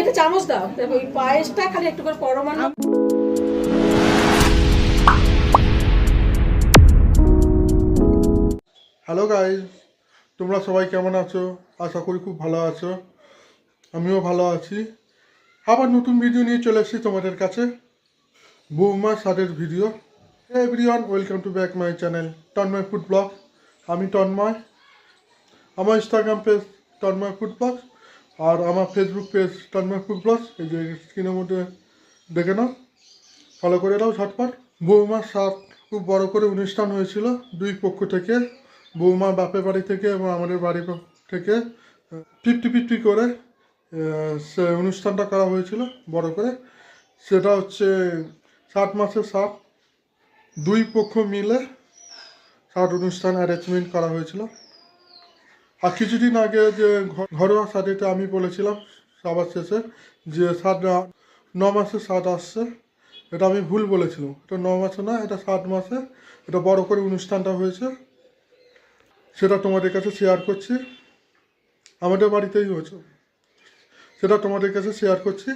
একটা চামচ দাও ওই পায়েসটা খালি একটু করে পরমান্ন হ্যালো গাইজ তোমরা সবাই কেমন আছো? আশা করি খুব ভালো আছো। আমিও ভালো আছি। আবার নতুন ভিডিও নিয়ে চলে এসেছি তোমাদের কাছে। বৌমা সাদের video everyone welcome to back my channel Tanmoy food blog আমি তন্ময় আমার Instagram page Tanmoy food blog আর আমার Facebook page Tanmoy food blog এই যে স্ক্রিনের মধ্যে দেখে নাও। ফলো করে দাও ঝটপট। বৌমার সাত খুব বড় করে অনুষ্ঠান হয়েছিল দুই পক্ষ থেকে। বৌমার বাপের বাড়ি থেকে এবং আমাদের বাড়ি থেকে। ফিফটি ফিফটি করে। সে অনুষ্ঠানটা করা হয়েছিল, বড় করে। সেটা হচ্ছে সাত মাসের সাত দুই পক্ষ মিলে সাত অনুষ্ঠান অ্যারেঞ্জমেন্ট করা হয়েছিল। আর কিছুদিন আগে যে ঘরোয়া সাদিতে আমি বলেছিলাম সবার শেষে যে সাত ন মাসে সাত আসছে। এটা আমি ভুল বলেছিলাম। এটা ন মাসে না, এটা সাত মাসে। এটা বড় করে অনুষ্ঠানটা হয়েছে। সেটা তোমাদের কাছে শেয়ার করছি। আমাদের বাড়িতেই হয়েছে। সেটা তোমাদের কাছে শেয়ার করছি।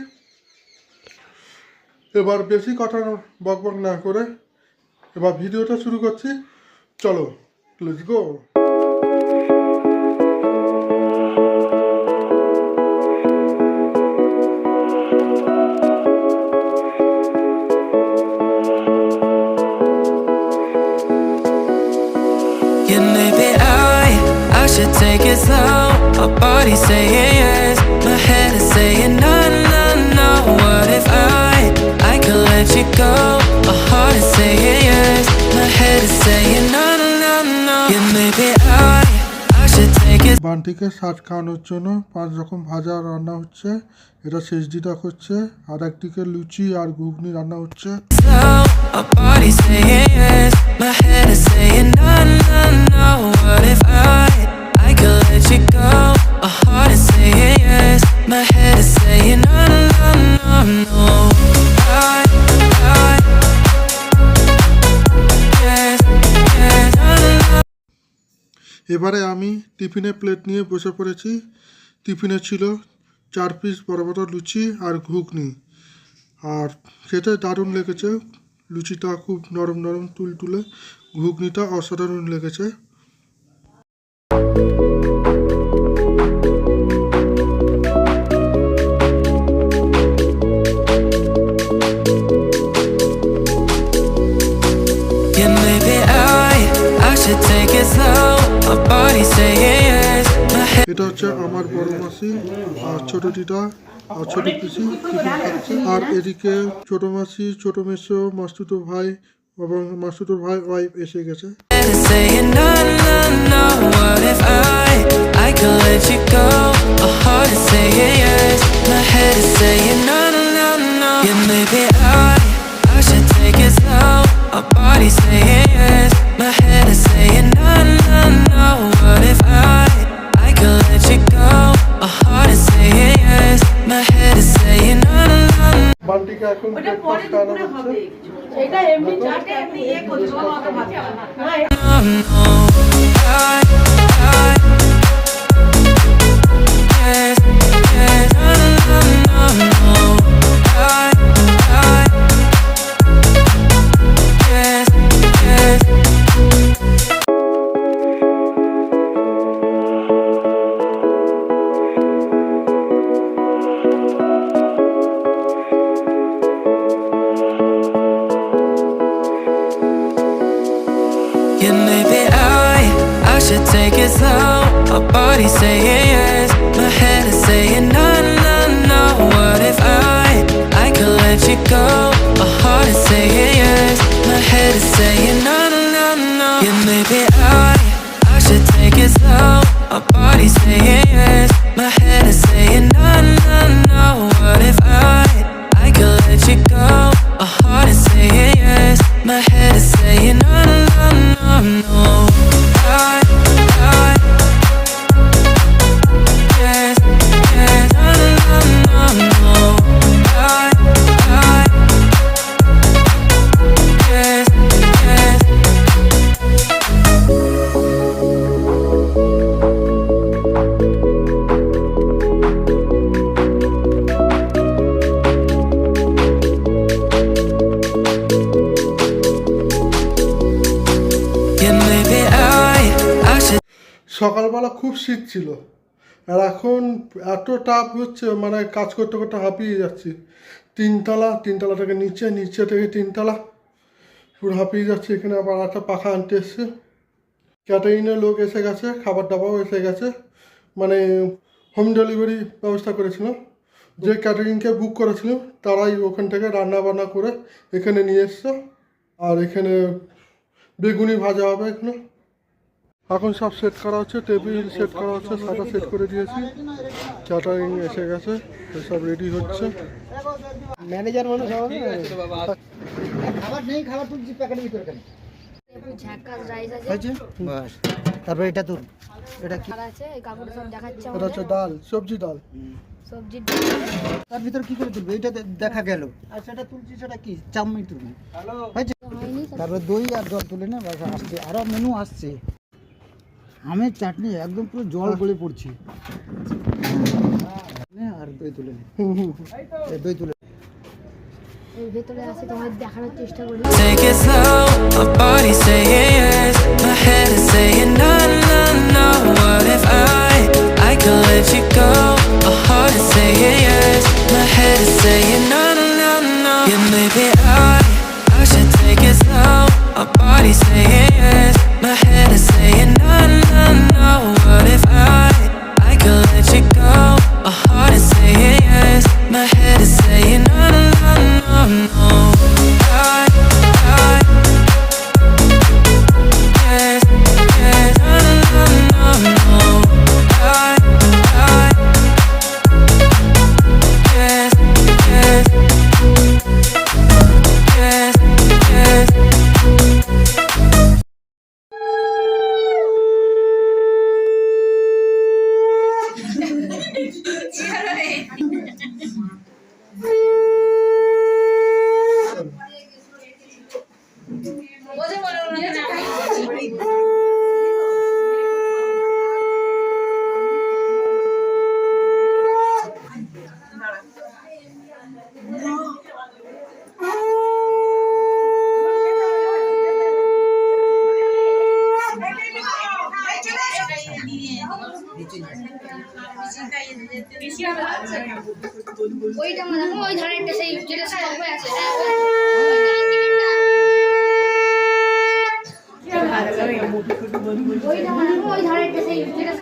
এবার বেশি কথা বক বক না করে এবার ভিডিওটা শুরু করছি। চলো please go Maybe I, I should take it slow. My body saying yeah. Saying no, no, no. What if I, I could let you go? My heart is saying yes, my head is saying no, no, no. Yeah, maybe I, I should take it বান্টিকে শাক খাওয়ানোর জন্য পাঁচ রকম ভাজা রান্না হচ্ছে এটা শেষ দিটা হচ্ছে আর একদিকে লুচি আর ঘুগনি রান্না হচ্ছে. My body saying yes, my head is saying no, no, no. What if I, I could let you go? My heart is saying yes, এবারে আমি টিফিনের প্লেট নিয়ে বসে পড়েছি। টিফিনে ছিল চার পিস বড় বড় লুচি আর ঘুগনি। আর খেতে দারুণ লেগেছে। লুচিটা খুব নরম নরম, তুলতুলে। ঘুগনিটা অসাধারণ লেগেছে। এটা হচ্ছে আমার বড় মাসি আর ছোট টিটা আর ছোট পিসি আর এদিকে ছোট মাসি ছোট মেসো মাস্তুতো ভাই এবং মাস্তুতো ভাই ওয়াইফ এসে গেছে। I could let you go, a heart is এমনি জাস্ট এমনি ইয়ে করছো অত ভাবছি না এত তাপ হচ্ছে মানে কাজ করতে করতে হাঁপিয়ে যাচ্ছি। তিনতলা তিনতলা থেকে নিচে নিচে থেকে তিনতলা। পুরো হাঁপিয়ে যাচ্ছে, এখানে আবার একটা পাখা আনতে এসছে। ক্যাটারিংয়ের লোক এসে গেছে, খাবার দাবারও এসে গেছে। মানে হোম ডেলিভারি ব্যবস্থা করেছিলাম। যে ক্যাটারিংকে বুক করেছিলাম, তারাই ওখান থেকে রান্না বান্না করে এখানে নিয়ে এসছে। আর এখানে বেগুনি ভাজা হবে এখানে। এখন সব সেট করা হচ্ছে টেবিল সেট করা হচ্ছে সাদা সেট করে দিয়েছি। ক্যাটারিং এসে গেছে সব রেডি হচ্ছে। ম্যানেজার মানুষ হবে খাবার নেই খাবার তুলছি প্যাকেটের ভিতরে কেন ঝাক্কাস রাইস আছে। হয়েছে? বাস। তারপর এটা তুল এটা কি? আছে এই সব দেখাচ্ছে এটা হচ্ছে ডাল সবজি ডাল। সবজি তার ভিতরে কি করে তুলবে? এটা দেখা গেল। আর সেটা তুলছি সেটা কি? তুলবে। তারপর দই আর জল তুলে না আসছে। আরও মেনু আসছে। আমের চাটনি একদম পুরো জল গলে পড়ছে আর দই তুলে দই তুলে ভেতরে আছে তোমার দেখানোর চেষ্টা করি Take it slow, my body saying yes, my head is saying no, no, no. What if I, I could let you go? My heart is saying yes, my head is saying no, no, no, no. Yeah, maybe I, I should take it slow. My body saying ওইটা মানে ওই ধরনের সেই যেটা হয়ে আছে হ্যাঁ, ওই- ধরনের। সেই যেটা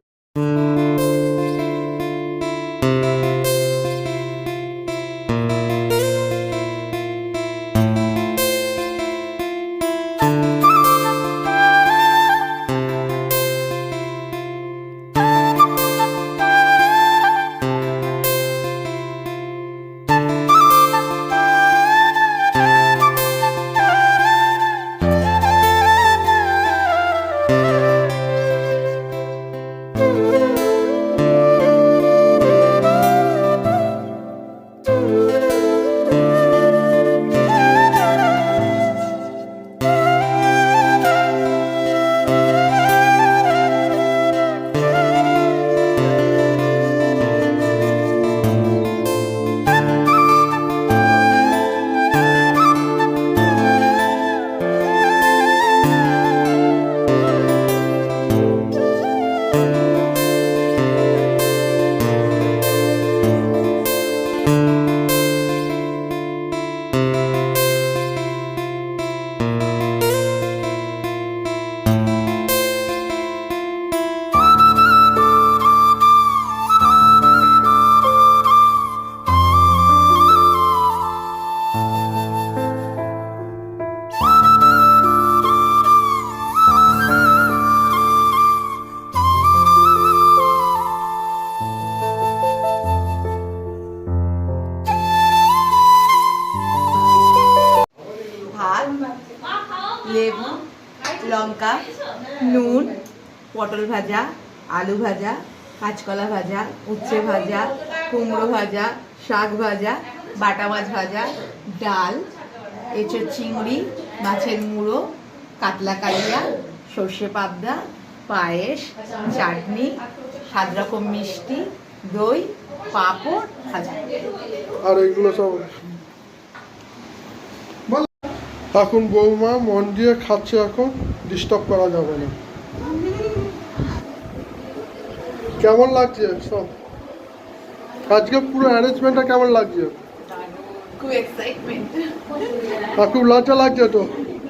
পটল ভাজা, আলু ভাজা, কাঁচকলা ভাজা, উচ্ছে ভাজা, কুমড়ো ভাজা, শাক ভাজা, বাটা মাছ ভাজা, ডাল এঁচোর চিংড়ি, মাছের মুড়ো, কাতলা কালিয়া, সর্ষে পাবদা, পায়েস, চাটনি, সাত রকম মিষ্টি, দই, পাঁপড়, ভাজা আর এইগুলো সব। এখন বৌমা মন দিয়ে খাচ্ছে এখন ডিস্টার্ব করা যাবে না কেমন লাগছে? সব। আজকে পুরো অ্যারেঞ্জমেন্টটা কেমন লাগছে? খুব এক্সাইটমেন্ট আর খুব লজ্জা লাগছে তো।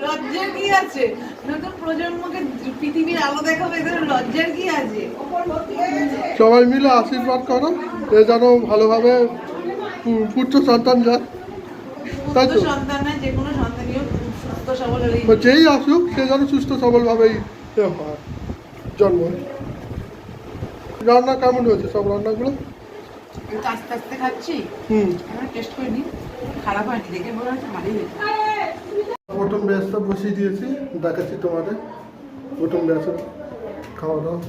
লজ্জার কি আছে? নতুন প্রজন্মকে পৃথিবীর আলো দেখাবে এদের লজ্জার কি আছে? সবাই মিলে আশীর্বাদ করো এ যেন ভালোভাবে পুত্র সন্তান যায়। তাই তো? সন্তান না যে কোনো সন্তানীয় সুস্থ সবল বা যেই আসুক সে যেন সুস্থ সবলভাবেই হয় জন্ম হয়। রান্না কেমন হয়েছে? সব রান্নাগুলো? আস্তে আস্তে খাচ্ছি। হুম। টেস্ট করিনি। খারাপ হয়নি দেখে মনে হচ্ছে ভালোই হয়েছে। প্রথম ব্যাচটা বসিয়ে দিয়েছি দেখাচ্ছি তোমাদের। প্রথম ব্যাচের খাওয়া দাওয়া।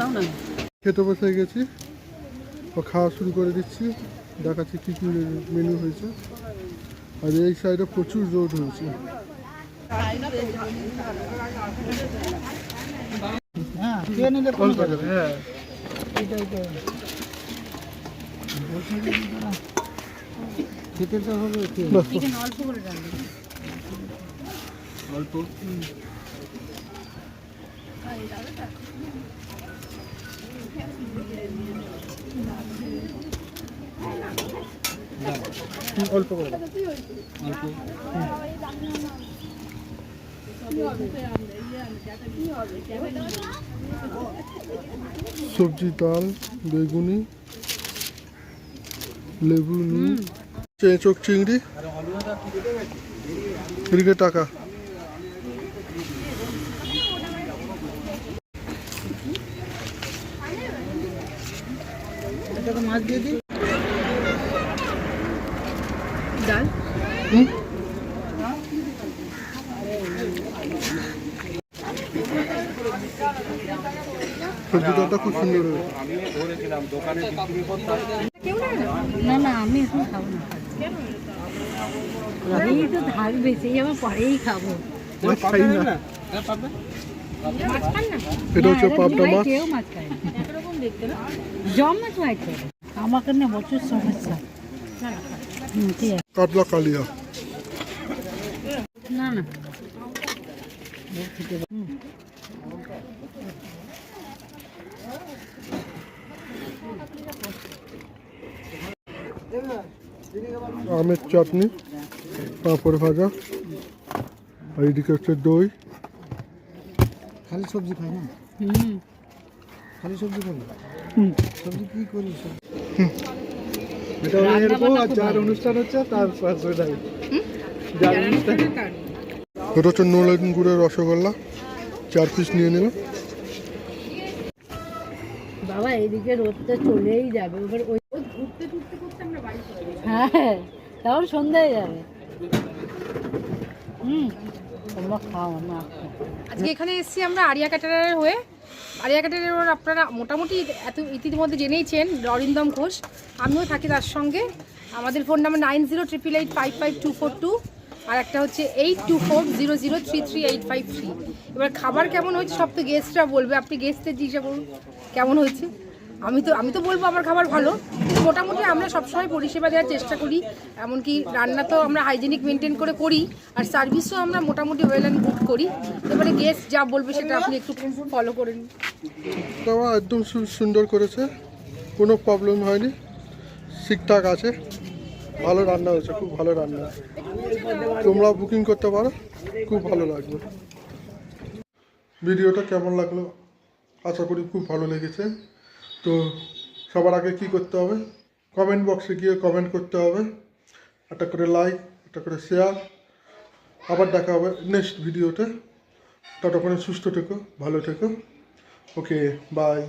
দাও না? খেতে বসে গেছি। ও খাওয়া শুরু করে দিচ্ছি। দেখাচ্ছি কী কী মেনু হয়েছে। আর এই সাইডে প্রচুর রোদ হয়েছে। হ্যাঁ নিলে অল্প করে করে, হ্যাঁ। খেতে তো হবে অল্প করে দাও। সবজি ডাল বেগুনি লেবু নুন চেঁচক চিংড়ি। এদিকে টাকা। মাছ দিয়ে দিই ডাল হুম? সবজি ডালটা খুব সুন্দর হয়েছে না না আমি এখন খাব না এই তো থাকবে সেই আবার পরেই খাব মাছ খাই না মাছ খান না এটা হচ্ছে না, পাবদা দিদিভাই মাছ কেউ মাছ খায় না জম মাছ হয় তো আমাকে না প্রচুর সমস্যা। কাতলা কালিয়া। না না। আমের চাটনি পাঁপড় ভাজা আর এদিকে হচ্ছে দই। খালি সবজি খাই না? হুম। খালি সবজি খাই সবজি কি করি সব এটা এরকম আর যার অনুষ্ঠান হচ্ছে তার সেটাই যার অনুষ্ঠান। এটা হচ্ছে নলেন গুড়ের রসগোল্লা। চার পিস নিয়ে নিলাম। বাবা এদিকে রোদটা চলেই যাবে। এবার ওই হ্যাঁ তখন সন্ধ্যা হয়ে যাবে। হুম তোমরা খাও না আজকে এখানে এসেছি আমরা আরিয়া ক্যাটারের হয়ে। আরিয়া কাটের আপনারা মোটামুটি এত ইতিমধ্যে জেনেইছেন অরিন্দম ঘোষ। আমিও থাকি তার সঙ্গে। আমাদের phone number nine zero triple eight five five two four two আর একটা হচ্ছে eight two four zero zero three three eight five three. এবার খাবার কেমন হয়েছে সব তো গেস্টরা বলবে। আপনি গেস্টদের জিজ্ঞাসা করুন। কেমন হয়েছে? আমি তো আমি তো বলব আমার খাবার ভালো। কিন্তু মোটামুটি আমরা সবসময় পরিষেবা দেওয়ার চেষ্টা করি। এমনকি রান্না তো আমরা হাইজেনিক মেনটেন করে করি, আর সার্ভিসও আমরা মোটামুটি ওয়েল অ্যান্ড গুড করি। এবারে গেস্ট যা বলবে সেটা আপনি একটু ফলো করে নিন। একদম সুন্দর করেছে। কোনো প্রবলেম হয়নি। ঠিকঠাক আছে। ভালো রান্না হয়েছে, খুব ভালো রান্না। তোমরা বুকিং করতে পারো। খুব ভালো লাগবে। ভিডিওটা কেমন লাগল? আশা করি খুব ভালো লেগেছে। তো সবার আগে কি করতে হবে? কমেন্ট বক্সে গিয়ে কমেন্ট করতে হবে। একটা করে লাইক একটা করে শেয়ার আবার দেখা হবে নেক্সট ভিডিওতে ততক্ষণে সুস্থ থেকো, ভালো থেকো। Okay bye